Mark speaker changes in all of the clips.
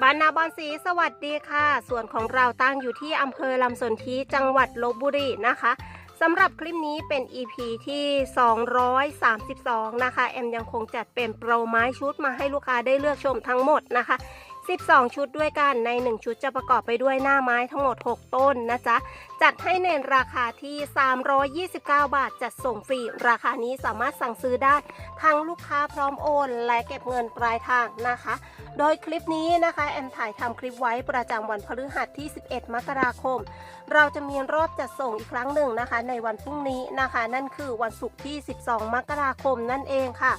Speaker 1: บ้านนาบอนสีสวัสดีค่ะ ส่วนของเราตั้งอยู่ที่อำเภอลำสนธิจังหวัดลบบุรีนะคะสำหรับคลิปนี้เป็น EP ที่ 232 นะคะ แอมยังคงจัดเป็นโปรไม้ชุดมาให้ลูกค้าได้เลือกชมทั้งหมดนะคะ 12 ชุดด้วยกันใน 1 ชุดจะประกอบไปด้วยหน้าไม้ทั้งหมด 6 ต้นนะจ๊ะ จัดให้ในราคาที่ 329 บาทจัดส่งฟรี ราคานี้สามารถสั่งซื้อได้ ทั้งลูกค้าพร้อมโอน และเก็บเงินปลายทางนะคะ โดยคลิปนี้นะคะ แอมถ่ายทำคลิปไว้ประจำวันพฤหัสที่ 11 มกราคม เราจะมีรอบจัดส่งอีกครั้งหนึ่งนะคะ ในวันพรุ่งนี้นะคะ นั่นคือวันศุกร์ที่ 12 มกราคมนั่นเองค่ะ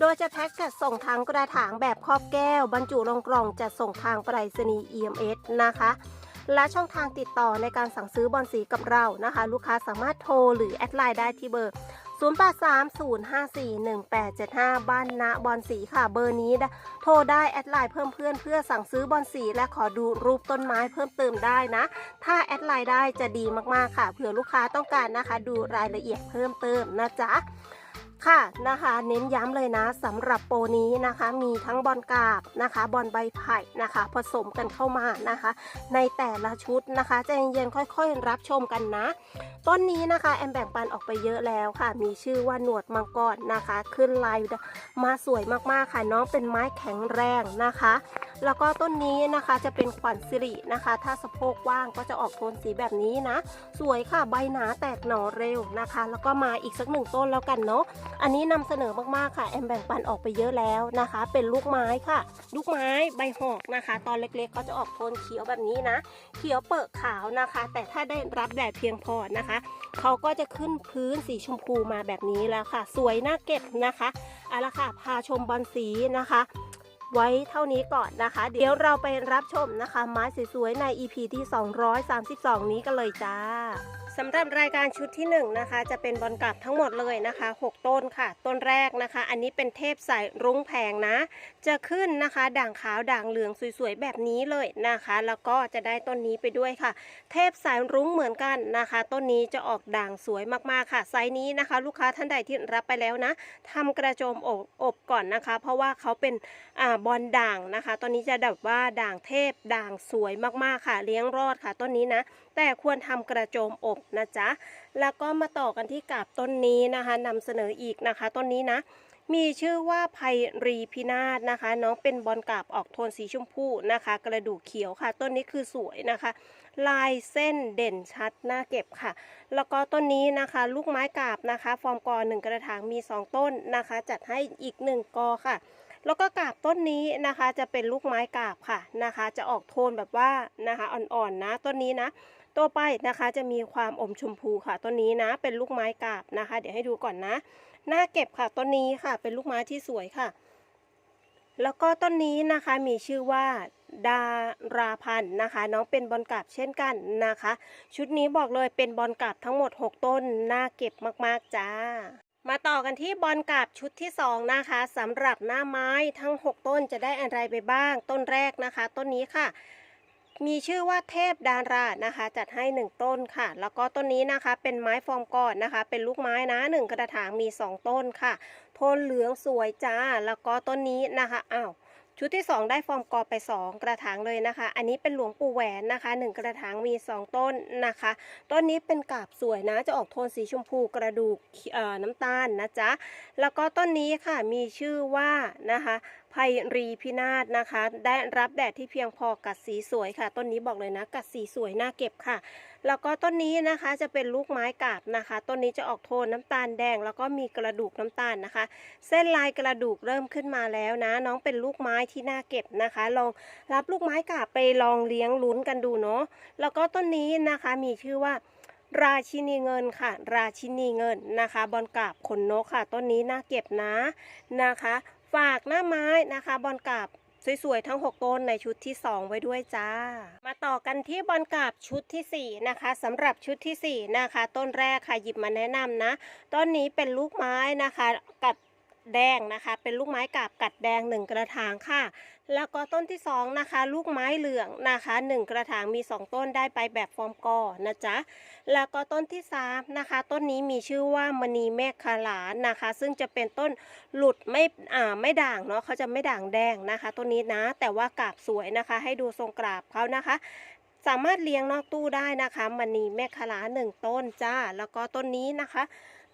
Speaker 1: โดยจะแพ็กจัดส่งทางกระถางแบบครอบแก้ว บรรจุลงกล่องจัดส่งทางไปรษณีย์ EMS นะคะ และช่องทางติดต่อในการสั่งซื้อบอลสีกับเรานะคะ ลูกค้าสามารถโทรหรือแอดไลน์ได้ที่เบอร์ 0830541875 บ้านณบอลสีค่ะเบอร์นี้โทรได้แอดไลน์เพิ่มเพื่อนเพื่อสั่งซื้อบอลสีและขอดูรูปต้นไม้เพิ่มเติมได้นะ ถ้าแอดไลน์ได้จะดีมากๆค่ะเผื่อลูกค้าต้องการนะคะ ดูรายละเอียดเพิ่มเติมนะจ๊ะ ค่ะนะคะเน้นย้ำเลยนะสำหรับโปรนี้นะคะ มีทั้งบอลกาบนะคะบอลใบไผ่นะคะ ผสมกันเข้ามานะคะ ในแต่ละชุดนะคะใจเย็นๆค่อยๆ รับชมกันนะ ต้นนี้นะคะแอมแบ่งปันออกไปเยอะแล้วค่ะ มีชื่อว่าหนวดมังกรนะคะ ขึ้นลายมาสวยมากๆค่ะน้องเป็นไม้แข็งแรงนะคะ แล้วก็ต้นนี้นะคะจะเป็นขวัญสิรินะคะ ถ้าสะโพกว่างก็จะออกโทนสีแบบนี้นะ สวยค่ะใบหนาแตกหน่อเร็วนะคะ แล้วก็มาอีกสักหนึ่งต้นแล้วกันเนาะอันนี้นำเสนอมากๆค่ะแอมแบ่งปันออกไปเยอะแล้วนะคะ เป็นลูกไม้ค่ะ ลูกไม้ใบหอกนะคะ ตอนเล็กๆก็จะออกโทนเขียวแบบนี้นะ เขียวเปิดขาวนะคะ แต่ถ้าได้รับแดดเพียงพอนะคะเขาก็จะขึ้นพื้นสีชมพูมาแบบนี้แล้วค่ะ สวยน่าเก็บนะคะเอาละค่ะพาชมบอลสีนะคะ ไว้เท่านี้ก่อนนะคะ เดี๋ยวเราไปรับชมนะคะ ไม้สวยๆใน EP ที่ 232 นี้กันเลยจ้า สำหรับรายการชุดที่1นะคะจะเป็นบอลกลับทั้งหมดเลยนะคะ 6 ต้นค่ะ ต้นแรกนะคะ อันนี้เป็นเทพสายรุ้งแพงนะ จะขึ้นนะคะ ด่างขาวด่างเหลืองสวยๆแบบนี้เลยนะคะ แล้วก็จะได้ต้นนี้ไปด้วยค่ะ เทพสายรุ้งเหมือนกันนะคะ ต้นนี้จะออกด่างสวยมากๆค่ะไซส์นี้นะคะ ลูกค้าท่านใดที่รับไปแล้วนะทำกระโจมอบอบก่อนนะคะ เพราะว่าเขาเป็นอบอลด่างนะคะ ตอนนี้จะแบบว่าด่างเทพด่างสวยมากๆค่ะ เลี้ยงรอดค่ะ ต้นนี้นะ แต่ควรทำกระโจมอบนะจ๊ะ แล้วก็มาต่อกันที่กาบต้นนี้นะคะนำเสนออีกนะคะ ต้นนี้นะ มีชื่อว่าไพรีพินาศนะคะ น้องเป็นบอลกาบออกโทนสีชมพูนะคะ กระดูกเขียวค่ะ ต้นนี้คือสวยนะคะ ลายเส้นเด่นชัดน่าเก็บค่ะ แล้วก็ต้นนี้นะคะ ลูกไม้กาบนะคะ ฟอร์มกอหนึ่งกระถางมี 2 ต้นนะคะ จัดให้อีก 1 กอค่ะ แล้วก็กาบต้นนี้นะคะจะเป็นลูกไม้กาบค่ะนะคะ จะออกโทนแบบว่านะคะอ่อนๆนะต้นนี้นะ ตัวไปนะคะจะมีความอมชมพูค่ะต้นนี้นะ เป็นลูกไม้กาบนะคะ เดี๋ยวให้ดูก่อนนะน่าเก็บค่ะต้นนี้ค่ะ เป็นลูกไม้ที่สวยค่ะ แล้วก็ต้นนี้นะคะมีชื่อว่าดาราพันธ์นะคะ น้องเป็นบอลกาบเช่นกันนะคะ ชุดนี้บอกเลยเป็นบอลกาบทั้งหมด 6 ต้นน่าเก็บมากๆจ้า มาต่อกันที่บอลกาบชุดที่ 2 นะคะสำหรับหน้าไม้ทั้ง 6 ต้นจะได้อะไรไปบ้าง ต้นแรกนะคะ ต้นนี้ค่ะ มีชื่อว่าเทพดารานะคะ จัดให้ 1 ต้นค่ะ แล้วก็ต้นนี้นะคะ เป็นไม้ฟอร์มก่อนนะคะ เป็นลูกไม้นะ 1 กระถางมี 2 ต้นค่ะ โทนเหลืองสวยจ้า แล้วก็ต้นนี้นะคะอ้าว ชุดที่ 2 ได้ฟอร์มกอไป 2 กระถางเลยนะคะ อันนี้เป็นหลวงปู่แหวนนะคะ 1 กระถางมี 2 ต้นนะคะ ต้นนี้เป็นกาบสวยนะ จะออกโทนสีชมพูกระดูกน้ำตาลนะจ๊ะ แล้วก็ต้นนี้ค่ะมีชื่อว่านะคะ ไพรีพินาศนะคะ ได้รับแดดที่เพียงพอกัดสีสวยค่ะ ต้นนี้บอกเลยนะกัดสีสวยน่าเก็บค่ะ แล้วก็ต้นนี้นะคะจะเป็นลูกไม้กาบนะคะ ต้นนี้จะออกโทนน้ำตาลแดง แล้วก็มีกระดูกน้ำตาลนะคะ เส้นลายกระดูกเริ่มขึ้นมาแล้วนะ น้องเป็นลูกไม้ที่น่าเก็บนะคะ ลองรับลูกไม้กาบไปลองเลี้ยงลุ้นกันดูเนาะแล้วก็ต้นนี้นะคะมีชื่อว่าราชินีเงินค่ะ ราชินีเงินนะคะ บอลกาบขนนกค่ะ ต้นนี้น่าเก็บนะนะคะ ฝากหน้าไม้นะคะบอลกาบสวยๆ ทั้ง 6 ต้นในชุดที่ 2 ไว้ด้วยจ้า มาต่อกันที่บอลกาบชุดทีสี่4 นะคะสำหรับชุดทีสี่ 4 นะคะ ต้นแรกค่ะหยิบมาแนะนำนะต้นนี้เป็นลูกไม้นะคะกัดแดงนะคะ เป็นลูกไม้กาบกัดแดงหนึ่งกระถางค่ะ แล้วก็ต้นที่สองนะคะลูกไม้เหลืองนะคะหนึ่งกระถางมีสองต้นได้ไปแบบฟอร์มกอนะจ๊ะแล้วก็ต้นที่สามนะคะ ต้นนี้มีชื่อว่ามณีเมฆคลานะคะ ซึ่งจะเป็นต้นหลุดไม่อ่าไม่ด่างเนาะเขาจะไม่ด่างแดงนะคะต้นนี้นะ แต่ว่ากาบสวยนะคะ ให้ดูทรงกราบเขานะคะสามารถเลี้ยงนอกตู้ได้นะคะมณีเมฆคลาหนึ่งต้นจ้า แล้วก็ต้นนี้นะคะ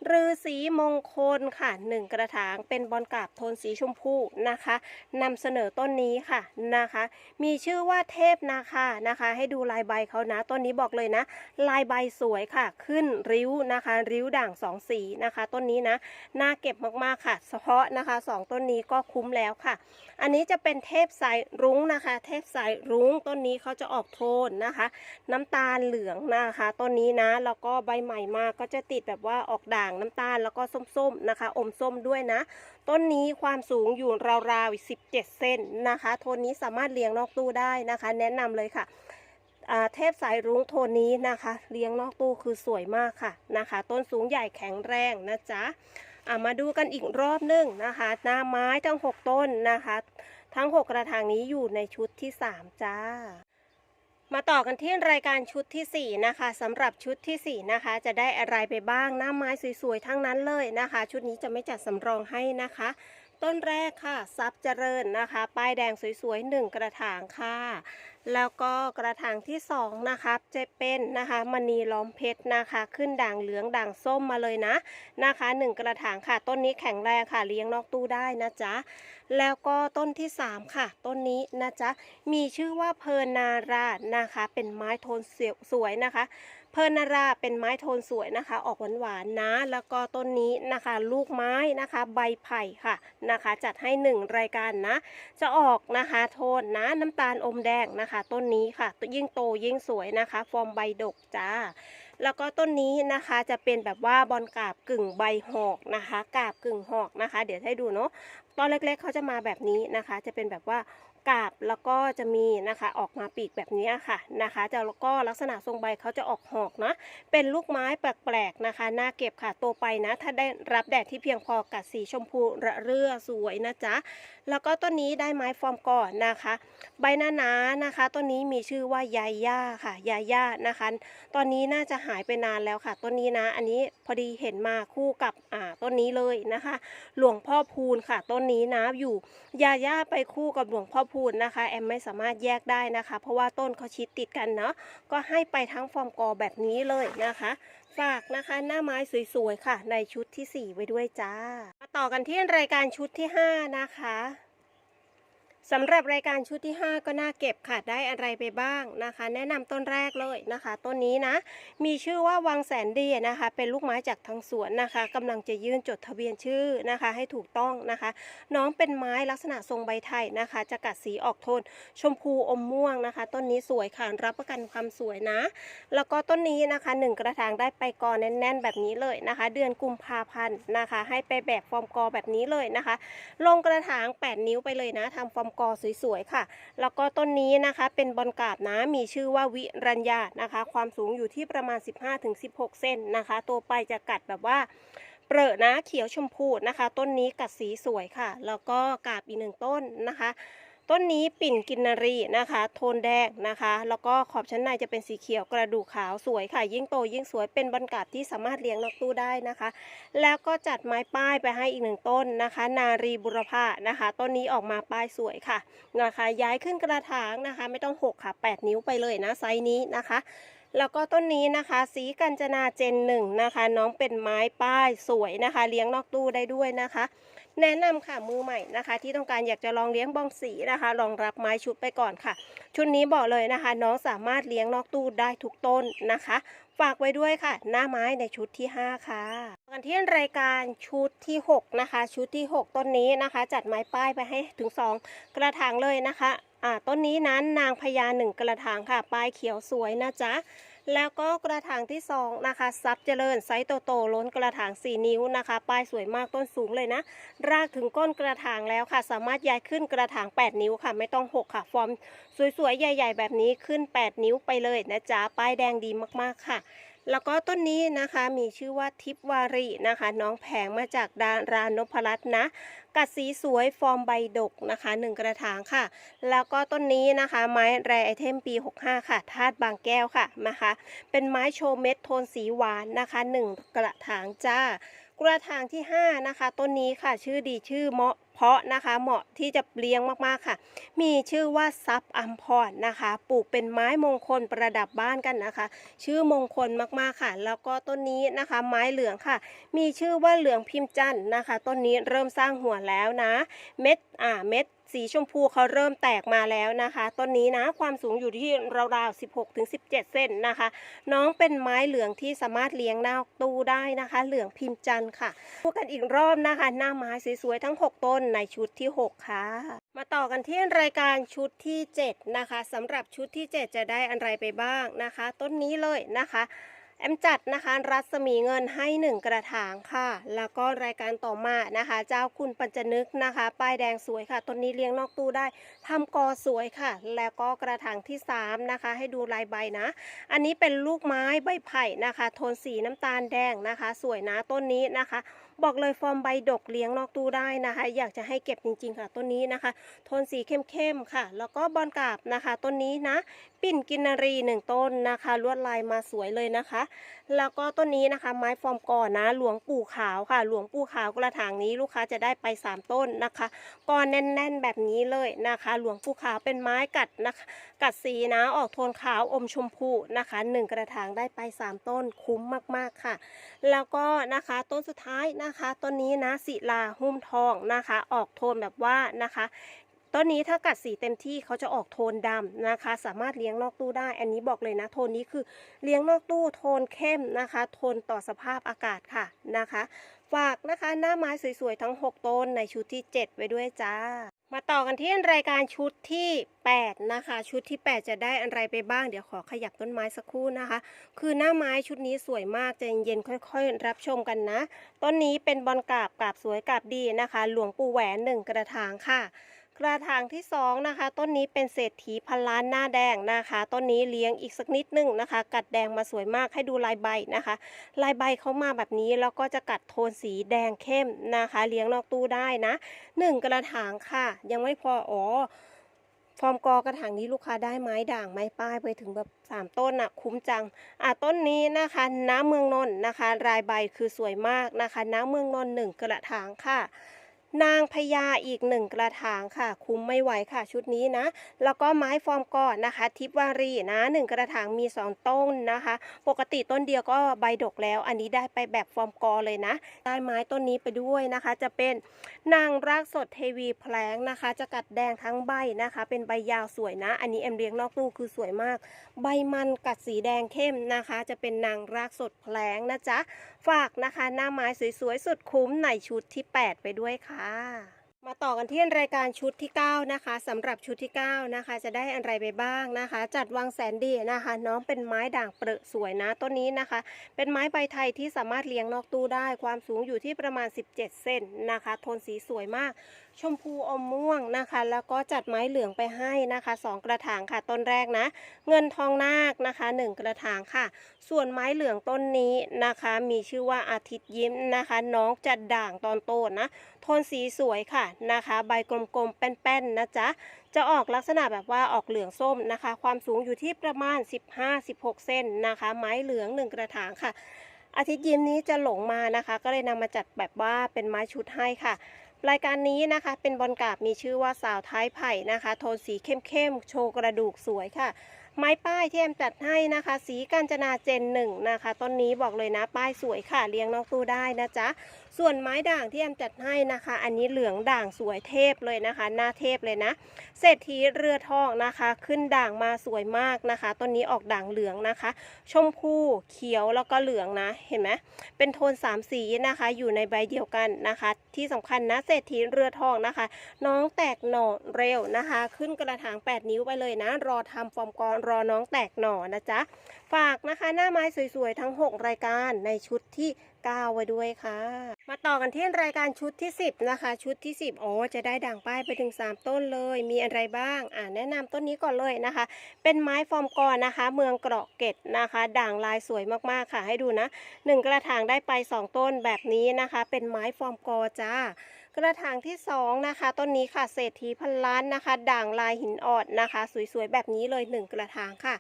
Speaker 1: ฤาษีมงคลค่ะหนึ่งกระถางเป็นบอลกาบโทนสีชมพูนะคะนำเสนอต้นนี้ค่ะนะคะ มีชื่อว่าเทพนาคานะคะ ให้ดูลายใบเขานะต้นนี้บอกเลยนะ ลายใบสวยค่ะ ขึ้นริ้วนะคะ ริ้วด่างสองสีนะคะ ต้นนี้นะน่าเก็บมากๆค่ะเฉพาะนะคะสองต้นนี้ก็คุ้มแล้วค่ะ อันนี้จะเป็นเทพสายรุ้งนะคะ เทพสายรุ้งต้นนี้เขาจะออกโทนนะคะ น้ำตาลเหลืองนะคะ ต้นนี้นะแล้วก็ใบใหม่มากก็จะติดแบบว่าออกด่างน้ำตาลแล้วก็ส้มๆนะคะ อมส้มด้วยนะ ต้นนี้ความสูงอยู่ราวๆ17 เซนนะคะ โทนนี้สามารถเลี้ยงนอกตู้ได้นะคะ แนะนำเลยค่ะเทพสายรุ้งโทนนี้นะคะ เลี้ยงนอกตู้คือสวยมากค่ะนะคะ ต้นสูงใหญ่แข็งแรงนะจ๊ะ อ่ามาดูกันอีกรอบหนึงนะคะหน้าไม้ทั้ง 6 ต้นนะคะ ทั้ง 6 กระถางนี้อยู่ในชุดที่ 3 จ้า มาต่อกันที่รายการชุดทีสี่4 นะคะสำหรับชุดทีสี่ 4 นะคะ จะได้อะไรไปบ้างหน้าไม้สวยๆทั้งนั้นเลยนะคะ ชุดนี้จะไม่จัดสำรองให้นะคะต้นแรกค่ะซับเจริญนะคะ ป้ายแดงสวยๆหนึ่งกระถางค่ะ แล้วก็กระถางที่สองนะคะจะเป็นนะคะมณีล้อมเพชรนะคะ ขึ้นด่างเหลืองด่างส้มมาเลยนะนะคะหนึ่งกระถางค่ะ ต้นนี้แข็งแรงค่ะเลี้ยงนอกตู้ได้นะจ๊ะแล้วก็ต้นที่สามค่ะ ต้นนี้นะจ๊ะมีชื่อว่าเพอร์นารานะคะ เป็นไม้โทนสวยนะคะ เพร์นาราเป็นไม้โทนสวยนะคะ ออกหวานๆนะ แล้วก็ต้นนี้นะคะ ลูกไม้นะคะ ใบไผ่ค่ะนะคะ จัดให้หนึ่งรายการนะ จะออกนะคะโทนนะน้ำตาลอมแดงนะคะ ต้นนี้ค่ะยิ่งโตยิ่งสวยนะคะ ฟอร์มใบดกจ้าแล้วก็ต้นนี้นะคะจะเป็นแบบว่าบอลกาบกึ่งใบหอกนะคะ กาบกึ่งหอกนะคะ เดี๋ยวให้ดูเนาะตอนเล็กๆเขาจะมาแบบนี้นะคะ จะเป็นแบบว่า กาบแล้วก็จะมีนะคะออกมาปีกแบบนี้ค่ะนะคะจะแล้วก็ลักษณะทรงใบเขาจะออกหอกนะเป็นลูกไม้แปลกๆนะคะน่าเก็บค่ะโตไปนะ ถ้าได้รับแดดที่เพียงพอกับสีชมพูระเรื่อสวยนะจ๊ะแล้วก็ต้นนี้ได้ไม้ฟอร์มก่อนนะคะ ใบหน้านานะคะต้นนี้มีชื่อว่ายาย่าค่ะยาย่านะคะ ตอนนี้น่าจะหายไปนานแล้วค่ะต้นนี้นะ อันนี้พอดีเห็นมาคู่กับอ่าต้นนี้เลยนะคะ หลวงพ่อพูนค่ะต้นนี้นะอยู่ยาย่าไปคู่กับหลวงพ่อพูนนะคะ แอมไม่สามารถแยกได้นะคะ เพราะว่าต้นเขาชิดติดกันเนาะก็ให้ไปทั้งฟอร์มกอแบบนี้เลยนะคะฝากนะคะหน้าไม้สวยๆค่ะ ในชุดที่ 4 ไว้ด้วยจ้า มาต่อกันที่รายการชุดที่ 5 นะคะ สำหรับรายการชุดที่ 5 ก็น่าเก็บค่ะได้อะไรไปบ้างนะคะ แนะนำต้นแรกเลยนะคะ ต้นนี้นะ มีชื่อว่าวังแสนดีนะคะ เป็นลูกไม้จากทางสวนนะคะกำลังจะยื่นจดทะเบียนชื่อนะคะ ให้ถูกต้องนะคะ น้องเป็นไม้ลักษณะทรงใบไทยนะคะ จะกัดสีออกโทน ชมพูอมม่วงนะคะ ต้นนี้สวยค่ะรับประกันความสวยนะ แล้วก็ต้นนี้นะคะหนึ่งกระถางได้ไปกอแน่น ๆ แบบนี้เลยนะคะ เดือนกุมภาพันธ์นะคะ ให้ไปแบบฟอร์มกอแบบนี้เลยนะคะ ลงกระถาง 8 นิ้วไปเลยนะทำฟอร์มกอสวยๆค่ะ แล้วก็ต้นนี้นะคะเป็นบอลกาบนะมีชื่อว่าวิรัญญานะคะ ความสูงอยู่ที่ประมาณ 15-16 เซนนะคะ ตัวไปจะกัดแบบว่าเปรอะนะเขียวชมพูนะคะ ต้นนี้กัดสีสวยค่ะ แล้วก็กาบอีกหนึ่งต้นนะคะ ต้นนี้ปิ่นกินนารีนะคะ โทนแดงนะคะ แล้วก็ขอบชั้นในจะเป็นสีเขียวกระดูกขาวสวยค่ะ ยิ่งโตยิ่งสวยเป็นบรรกาศที่สามารถเลี้ยงนอกตู้ได้นะคะ แล้วก็จัดไม้ป้ายไปให้อีกหนึ่งต้นนะคะ นารีบุรพานะคะ ต้นนี้ออกมาป้ายสวยค่ะนะคะ ย้ายขึ้นกระถางนะคะ ไม่ต้องหกค่ะ 8 นิ้วไปเลยนะไซส์นี้นะคะแล้วก็ต้นนี้นะคะสีกัญจนาเจนหนึ่งนะคะ น้องเป็นไม้ป้ายสวยนะคะ เลี้ยงนอกตู้ได้ด้วยนะคะ แนะนำค่ะมือใหม่นะคะ ที่ต้องการอยากจะลองเลี้ยงบองสีนะคะลองรับไม้ชุดไปก่อนค่ะ ชุดนี้บอกเลยนะคะ น้องสามารถเลี้ยงนอกตู้ได้ทุกต้นนะคะ ฝากไว้ด้วยค่ะ หน้าไม้ในชุดที่ 5 ค่ะกันที่รายการชุดที่ 6 นะคะ ชุดที่ 6 ต้นนี้นะคะ จัดไม้ป้ายไปให้ถึง 2 กระถางเลยนะคะอ่าต้นนี้นั้นนางพญาหนึ่งกระถางค่ะป้ายเขียวสวยนะจ๊ะ แล้วก็กระถางที่2นะคะซับเจริญไซส์โตโตล้นกระถาง 4 นิ้วนะคะปลายสวยมากต้นสูงเลยนะ รากถึงก้นกระถางแล้วค่ะ สามารถย้ายขึ้นกระถาง 8 นิ้วค่ะ ไม่ต้อง 6 ค่ะ ฟอร์มสวยๆ ใหญ่ ๆ แบบนี้ขึ้น 8 นิ้วไปเลยนะจ๊ะป้ายแดงดีมากๆค่ะ แล้วก็ต้นนี้นะคะมีชื่อว่าทิพวารีนะคะ น้องแผงมาจากดารานพรัตน์นะ กัดสีสวยฟอร์มใบดกนะคะหนึ่งกระถางค่ะ แล้วก็ต้นนี้นะคะไม้แรไอเทมปี 65 ค่ะธาตุบางแก้วค่ะนะคะ เป็นไม้โชว์เม็ดโทนสีหวานนะคะหนึ่งกระถางจ้ากระถางที่ 5 นะคะ ต้นนี้ค่ะชื่อดีชื่อเหมาะ เพาะนะคะเหมาะที่จะเลี้ยงมากๆค่ะ มีชื่อว่าซับอัมพรนะคะ ปลูกเป็นไม้มงคลประดับบ้านกันนะคะ ชื่อมงคลมากๆค่ะ แล้วก็ต้นนี้นะคะ ไม้เหลืองค่ะ มีชื่อว่าเหลืองพิมพ์จันทร์นะคะ ต้นนี้เริ่มสร้างหัวแล้วนะ เม็ดอ่าเม็ด สีชมพูเขาเริ่มแตกมาแล้วนะคะต้นนี้นะความสูงอยู่ที่ราวๆ 16-17 เซนนะคะ น้องเป็นไม้เหลืองที่สามารถเลี้ยงนอกตู้ได้นะคะ เหลืองพิมพ์จันทร์ค่ะพูดกันอีกรอบนะคะ หน้าไม้สวยๆทั้ง 6 ต้นในชุดที่ 6 ค่ะ มาต่อกันที่รายการชุดที่ 7 นะคะสำหรับชุดที่ 7 จะได้อะไรไปบ้างนะคะ ต้นนี้เลยนะคะ แอมจัดนะคะรัศมีเงินให้หนึ่งกระถางค่ะ แล้วก็รายการต่อมานะคะ เจ้าคุณปัญจนึกนะคะ ป้ายแดงสวยค่ะต้นนี้เลี้ยงนอกตู้ได้ทำกอสวยค่ะ แล้วก็กระถางที่ 3 นะคะ ให้ดูลายใบนะ อันนี้เป็นลูกไม้ใบไผ่นะคะ โทนสีน้ำตาลแดงนะคะ สวยนะต้นนี้นะคะ บอกเลยฟอร์มใบดกเลี้ยงนอกตู้ได้นะคะ อยากจะให้เก็บจริงๆค่ะต้นนี้นะคะ โทนสีเข้มๆค่ะ แล้วก็บอลกาบนะคะต้นนี้นะ ปิ่นกินนารีหนึ่งต้นนะคะ ลวดลายมาสวยเลยนะคะ แล้วก็ต้นนี้นะคะ ไม้ฟอร์มก่อนนะ หลวงปู่ขาวค่ะ หลวงปู่ขาวกระถางนี้ลูกค้าจะได้ไป 3 ต้นนะคะก้อนแน่นๆแบบนี้เลยนะคะ หลวงปู่ขาวเป็นไม้กัดนะคะ กัดสีนะออกโทนขาวอมชมพูนะคะหนึ่งกระถางได้ไป 3 ต้นคุ้มมากๆค่ะ แล้วก็นะคะต้นสุดท้ายนะคะต้นนี้นะศิลาหุ้มทองนะคะ ออกโทนแบบว่านะคะต้นนี้ถ้ากัดสีเต็มที่เขาจะออกโทนดำนะคะ สามารถเลี้ยงนอกตู้ได้ อันนี้บอกเลยนะ โทนนี้คือเลี้ยงนอกตู้โทนเข้มนะคะ โทนต่อสภาพอากาศค่ะนะคะ ฝากนะคะหน้าไม้สวยๆทั้ง 6 ต้นในชุดที่ 7 ไว้ด้วยจ้า มาต่อกันที่รายการชุดที่ 8 นะคะ ชุดที่ 8 จะได้อะไรไปบ้าง เดี๋ยวขอขยับต้นไม้สักครู่นะคะ คือหน้าไม้ชุดนี้สวยมากใจเย็นๆค่อย ๆ รับชมกันนะ ต้นนี้เป็นบอลกาบกาบสวยกาบดีนะคะ หลวงปู่แหวนหนึ่งกระถางค่ะ กระถางที่สองนะคะ ต้นนี้เป็นเศรษฐีพันล้านหน้าแดงนะคะ ต้นนี้เลี้ยงอีกสักนิดนึงนะคะ กัดแดงมาสวยมากให้ดูลายใบนะคะ ลายใบเขามาแบบนี้แล้วก็จะกัดโทนสีแดงเข้มนะคะ เลี้ยงนอกตู้ได้นะหนึ่งกระถางค่ะ ยังไม่พออ๋อฟอร์มกอกระถางนี้ลูกค้าได้ไม้ด่างไม้ป้ายไปถึงแบบสามต้นอะคุ้มจังอะต้นนี้นะคะน้ำเมืองนนนะคะ รายใบคือสวยมากนะคะ น้ำเมืองนนหนึ่งกระถางค่ะ นางพญาอีกหนึ่งกระถางค่ะ คุ้มไม่ไหวค่ะชุดนี้นะ แล้วก็ไม้ฟอร์มก่อนนะคะ ทิพวารีนะหนึ่งกระถางมีสองต้นนะคะ ปกติต้นเดียวก็ใบดกแล้ว อันนี้ได้ไปแบบฟอร์มกอเลยนะ ได้ไม้ต้นนี้ไปด้วยนะคะ จะเป็นนางรากสดเทวีแผลงนะคะ จะกัดแดงทั้งใบนะคะ เป็นใบยาวสวยนะ อันนี้เอ็มเลี้ยงนอกตู้คือสวยมาก ใบมันกัดสีแดงเข้มนะคะ จะเป็นนางรากสดแผลงนะจ๊ะฝากนะคะ หน้าไม้สวยๆสุดคุ้มในชุดที่ 8 ไปด้วยค่ะมาต่อกันที่รายการชุดที่ 9 นะคะสำหรับชุดที่ 9 นะคะ จะได้อะไรไปบ้างนะคะ จัดวางแสนดีนะคะ น้องเป็นไม้ด่างเปรอะสวยนะต้นนี้นะคะ เป็นไม้ใบไทยที่สามารถเลี้ยงนอกตู้ได้ ความสูงอยู่ที่ประมาณ 17 เซนนะคะโทนสีสวยมาก ชมพูอมม่วงนะคะ แล้วก็จัดไม้เหลืองไปให้นะคะสองกระถางค่ะต้นแรกนะ เงินทองนาคนะคะหนึ่งกระถางค่ะ ส่วนไม้เหลืองต้นนี้นะคะ มีชื่อว่าอาทิตย์ยิ้มนะคะ น้องจะด่างตอนโตนะโทนสีสวยค่ะนะคะ ใบกลมๆแป้นๆนะจ๊ะจะออกลักษณะแบบว่าออกเหลืองส้มนะคะ ความสูงอยู่ที่ประมาณ 15-16 เซนนะคะ ไม้เหลืองหนึ่งกระถางค่ะอาทิตย์ยิ้มนี้จะหลงมานะคะ ก็เลยนำมาจัดแบบว่าเป็นไม้ชุดให้ค่ะ รายการนี้นะคะเป็นบอลกราบมีชื่อว่าสาวท้ายไผ่นะคะ โทนสีเข้มๆ โชว์กระดูกสวยค่ะ ไม้ป้ายที่แอมจัดให้นะคะ สีกัญจนาเจนหนึ่งนะคะ ต้นนี้บอกเลยนะป้ายสวยค่ะ เลี้ยงน้องตู้ได้นะจ๊ะส่วนไม้ด่างที่แอมจัดให้นะคะ อันนี้เหลืองด่างสวยเทพเลยนะคะ หน้าเทพเลยนะเศรษฐีเรือทองนะคะ ขึ้นด่างมาสวยมากนะคะต้นนี้ออกด่างเหลืองนะคะ ชมพูเขียวแล้วก็เหลืองนะเห็นไหมเป็นโทนสามสีนะคะ อยู่ในใบเดียวกันนะคะ ที่สำคัญนะเศรษฐีเรือทองนะคะ น้องแตกหน่อเร็วนะคะ ขึ้นกระถาง 8 นิ้วไปเลยนะ รอทำฟอร์มกรรอน้องแตกหน่อนะจ๊ะ ฝากนะคะหน้าไม้สวยๆทั้ง 6 รายการในชุดที่ 9 ไว้ด้วยค่ะ มาต่อกันที่รายการชุดที่ 10 นะคะ ชุดที่ 10อ๋อจะได้ด่างป้ายไปถึง 3 ต้นเลย มีอะไรบ้างอ่าแนะนำต้นนี้ก่อนเลยนะคะ เป็นไม้ฟอร์มกอนะคะ เมืองเกราะเกตนะคะ ด่างลายสวยมากๆค่ะ ให้ดูนะ 1 กระถางได้ไป 2 ต้นแบบนี้นะคะ เป็นไม้ฟอร์มกอจ้ากระถางที่2นะคะต้นนี้ค่ะเศรษฐีพันล้านนะคะ ด่างลายหินอ่อนนะคะ สวยๆแบบนี้เลย 1 กระถางค่ะ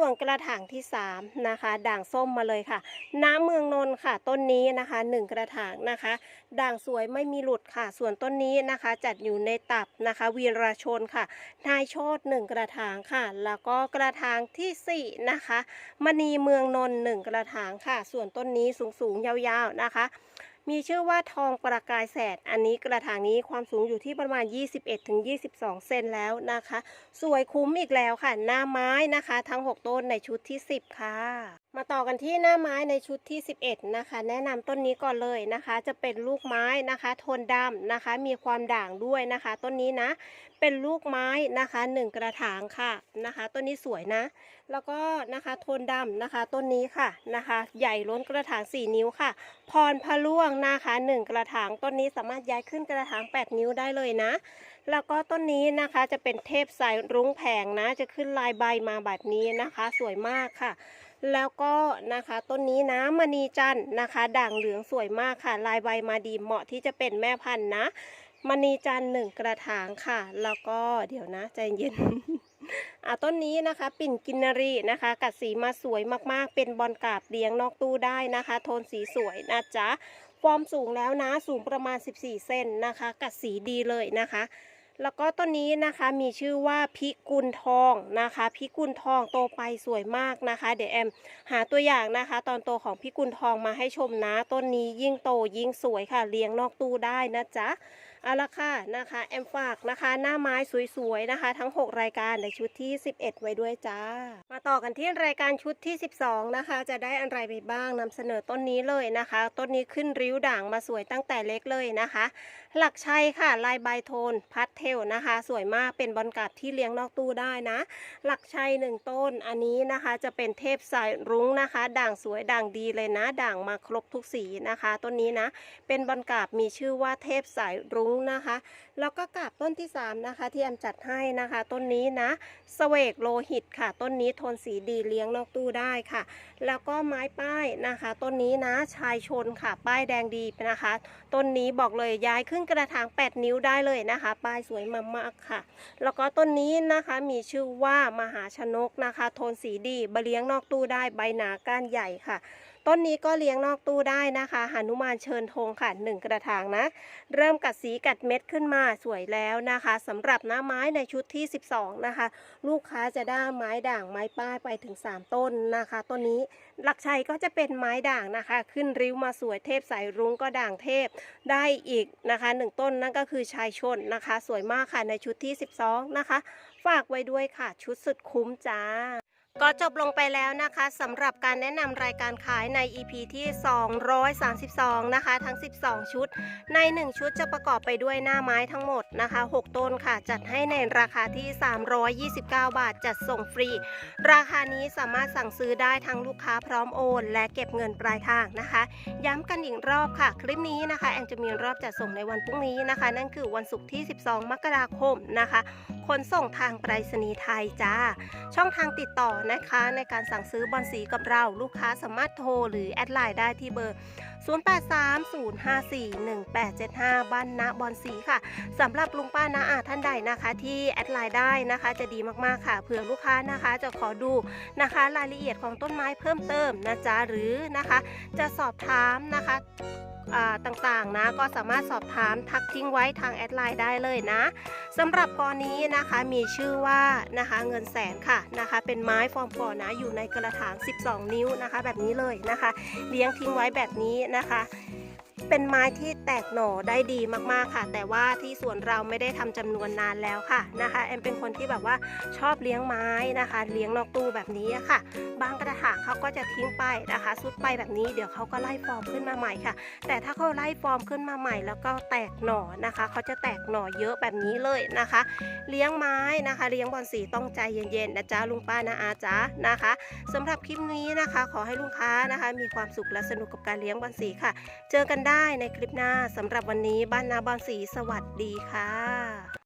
Speaker 1: ส่วนกระถางที่3นะคะ ด่างส้มมาเลยค่ะ น้ำเมืองนนท์ค่ะ ต้นนี้นะคะ 1 กระถางนะคะ ด่างสวยไม่มีหลุดค่ะ ส่วนต้นนี้นะคะ จัดอยู่ในตับนะคะ วีรชนค่ะ นายโชดหนึ่งกระถางค่ะ แล้วก็กระถางทีสี่4นะคะมณีเมืองนนท์หนึ่งกระถางค่ะ ส่วนต้นนี้สูงๆยาวๆนะคะ มีชื่อว่าทองประกายแสด อันนี้กระถางนี้ความสูงอยู่ที่ประมาณ 21-22 เซนแล้วนะคะ สวยคุ้มอีกแล้วค่ะ หน้าไม้นะคะ ทั้ง 6 ต้นในชุดที่ 10 ค่ะ มาต่อกันที่หน้าไม้ในชุดที่ 11 นะคะ แนะนำต้นนี้ก่อนเลยนะคะ จะเป็นลูกไม้นะคะโทนดำนะคะ มีความด่างด้วยนะคะ ต้นนี้นะ เป็นลูกไม้นะคะหนึ่งกระถางค่ะนะคะ ต้นนี้สวยนะ แล้วก็นะคะโทนดำนะคะ ต้นนี้ค่ะนะคะ ใหญ่ล้นกระถาง 4 นิ้วค่ะ พรพะล่วงนะคะหนึ่งกระถาง ต้นนี้สามารถย้ายขึ้นกระถาง 8 นิ้วได้เลยนะ แล้วก็ต้นนี้นะคะจะเป็นเทพสายรุ้งแผงนะ จะขึ้นลายใบมาแบบนี้นะคะ สวยมากค่ะ แล้วก็นะคะต้นนี้นะมณีจันทร์นะคะ ด่างเหลืองสวยมากค่ะ ลายใบมาดีเหมาะที่จะเป็นแม่พันธุ์นะมณีจันทร์หนึ่งกระถางค่ะ แล้วก็เดี๋ยวนะใจเย็นอะต้นนี้นะคะ ปิ่นกินนรีนะคะ กัดสีมาสวยมากๆ เป็นบอลกาบเลี้ยงนอกตู้ได้นะคะ โทนสีสวยนะจ๊ะฟอร์มสูงแล้วนะสูงประมาณ 14 เซนนะคะ กัดสีดีเลยนะคะ แล้วก็ต้นนี้นะคะมีชื่อว่าพิกุลทองนะคะพิกุลทองโตไปสวยมากนะคะ เดี๋ยวแอมหาตัวอย่างนะคะ ตอนโตของพิกุลทองมาให้ชมนะ ต้นนี้ยิ่งโตยิ่งสวยค่ะ เลี้ยงนอกตู้ได้นะจ๊ะเอาละค่ะนะคะแอมฝากนะคะ หน้าไม้สวยๆนะคะ ทั้ง 6 รายการในชุดที่ 11 ไว้ด้วยจ้ามาต่อกันที่รายการชุดที่ 12 นะคะ จะได้อะไรไปบ้างนำเสนอต้นนี้เลยนะคะ ต้นนี้ขึ้นริ้วด่างมาสวยตั้งแต่เล็กเลยนะคะ หลักชัยค่ะลายใบโทนพัดเทลนะคะ สวยมากเป็นบอลกัดที่เลี้ยงนอกตู้ได้นะ หลักชัยหนึ่งต้นอันนี้นะคะจะเป็นเทพสายรุ้งนะคะ ด่างสวยด่างดีเลยนะ ด่างมาครบทุกสีนะคะ ต้นนี้นะ เป็นบอลกาบมีชื่อว่าเทพสายรุ้งนะคะ แล้วก็กาบต้นที่3นะคะที่แอมจัดให้นะคะ ต้นนี้นะสเวกโลหิตค่ะ ต้นนี้ทนนสีดีเลี้ยงนอกตู้ได้ค่ะ แล้วก็ไม้ป้ายนะคะ ต้นนี้นะชายชนค่ะ ป้ายแดงดีนะคะ ต้นนี้บอกเลยย้ายขึ้นกระถาง 8 นิ้วได้เลยนะคะ ป้ายสวยมากๆค่ะ แล้วก็ต้นนี้นะคะมีชื่อว่ามหาชนกนะคะ โทนสีดีบเลี้ยงนอกตู้ได้ใบหนาก้านใหญ่ค่ะ ต้นนี้ก็เลี้ยงนอกตู้ได้นะคะหนุมานเชิญธงค่ะ1กระถางนะ เริ่มกัดสีกัดเม็ดขึ้นมาสวยแล้วนะคะสำหรับหน้าไม้ในชุดที่ 12 นะคะ ลูกค้าจะได้ไม้ด่างไม้ป้ายไปถึง 3 ต้นนะคะต้นนี้หลักชัยก็จะเป็นไม้ด่างนะคะ ขึ้นริ้วมาสวยเทพสายรุ้งก็ด่างเทพได้อีกนะคะหนึ่งต้นนั่นก็คือชายชนนะคะ สวยมากค่ะในชุดที่ 12 นะคะ ฝากไว้ด้วยค่ะ ชุดสุดคุ้มจ้า ก็จบลงไปแล้วนะคะสำหรับการแนะนำรายการขายใน EP ที่ 232 นะคะ ทั้ง 12 ชุด ใน 1 ชุดจะประกอบไปด้วยหน้าไม้ทั้งหมดนะคะ 6 ต้นค่ะ จัดให้ในราคาที่ 329 บาท จัดส่งฟรี ราคานี้สามารถสั่งซื้อได้ทั้งลูกค้าพร้อมโอน และเก็บเงินปลายทางนะคะ ย้ำกันอีกรอบค่ะ คลิปนี้นะคะ แอนจะมีรอบจัดส่งในวันพรุ่งนี้นะคะ นั่นคือวันศุกร์ที่ 12 มกราคมนะคะขนส่งทางไปรษณีย์ไทยจ้า ช่องทางติดต่อนะคะ ในการสั่งซื้อบอลสีกับเราลูกค้าสามารถโทรหรือแอดไลน์ได้ที่เบอร์ 0830541875 บ้านนะบอลสีค่ะสำหรับลุงป้านาอาท่านใดนะคะที่แอดไลน์ได้นะคะจะดีมากๆค่ะเผื่อลูกค้านะคะจะขอดูนะคะ รายละเอียดของต้นไม้เพิ่มเติมนะจ๊ะหรือนะคะ จะสอบถามนะคะ ต่างๆนะก็สามารถสอบถามทักทิ้งไว้ทางแอดไลน์ได้เลยนะสำหรับกอนี้นะคะมีชื่อว่านะคะเงินแสนค่ะนะคะเป็นไม้ฟอร์มกอนะอยู่ในกระถาง 12 นิ้วนะคะ แบบนี้เลยนะคะ เลี้ยงทิ้งไว้แบบนี้นะคะ เป็นไม้ที่แตกหน่อได้ดีมากๆค่ะ แต่ว่าที่สวนเราไม่ได้ทำจำนวนนานแล้วค่ะนะคะแอมเป็นคนที่แบบว่าชอบเลี้ยงไม้นะคะ เลี้ยงนอกตู้แบบนี้ค่ะ บางกระถางเขาก็จะทิ้งไปนะคะสุดไปแบบนี้เดี๋ยวเขาก็ไล่ฟอร์มขึ้นมาใหม่ค่ะ แต่ถ้าเขาไล่ฟอร์มขึ้นมาใหม่ แล้วก็แตกหน่อนะคะเขาจะแตกหน่อเยอะแบบนี้เลยนะคะ เลี้ยงไม้นะคะ เลี้ยงบอนสีต้องใจเย็นๆนะจ๊ะลุงป้านะอาจ๊ะนะคะสำหรับคลิปนี้นะคะ ขอให้ลูกค้านะคะ มีความสุขและสนุกกับการเลี้ยงบอนสีค่ะ เจอกันได้ในคลิปหน้าสำหรับวันนี้บ้านนาบอนสีสวัสดีค่ะ